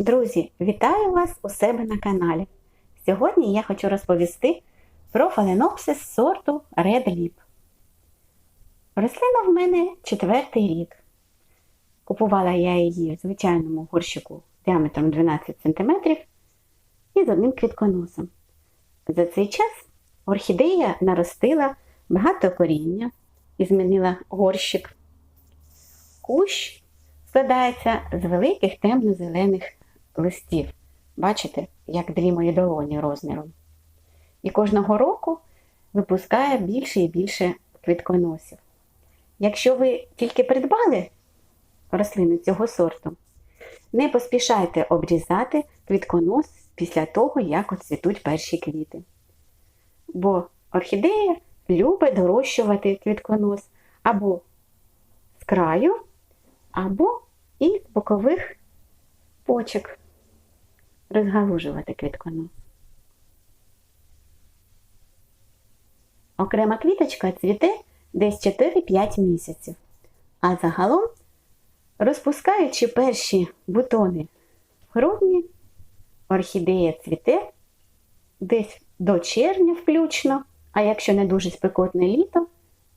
Друзі, вітаю вас у себе на каналі. Сьогодні я хочу розповісти про фаленопсис сорту Red Lip. Рослина в мене четвертий рік. Купувала я її в звичайному горщику діаметром 12 см і з одним квітконосом. За цей час орхідея наростила багато коріння і змінила горщик. Кущ складається з великих темно-зелених листів. Бачите, як дві мої долоні розміром. І кожного року випускає більше і більше квітконосів. Якщо ви тільки придбали рослини цього сорту, не поспішайте обрізати квітконос після того, як оцвітуть перші квіти. Бо орхідея любить дорощувати квітконос або з краю, або із бокових почок розгалужувати квітконос. Окрема квіточка цвіте десь 4-5 місяців, а загалом, розпускаючи перші бутони в грудні, орхідея цвіте десь до червня включно, а якщо не дуже спекотне літо,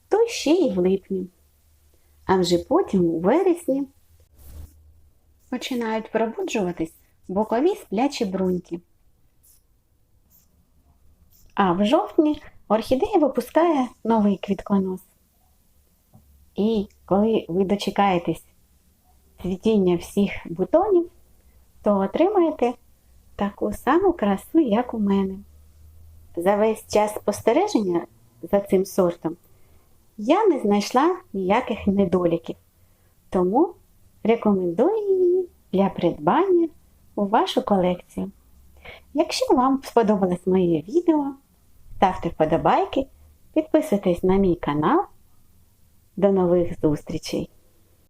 то ще й в липні. А вже потім у вересні починають пробуджуватись бокові сплячі бруньки. А в жовтні орхідея випускає новий квітконос. І коли ви дочекаєтесь цвітіння всіх бутонів, то отримаєте таку саму красу, як у мене. За весь час спостереження за цим сортом я не знайшла ніяких недоліків, тому рекомендую її для придбання у вашу колекцію. Якщо вам сподобалось моє відео, ставте вподобайки, підписуйтесь на мій канал. До нових зустрічей!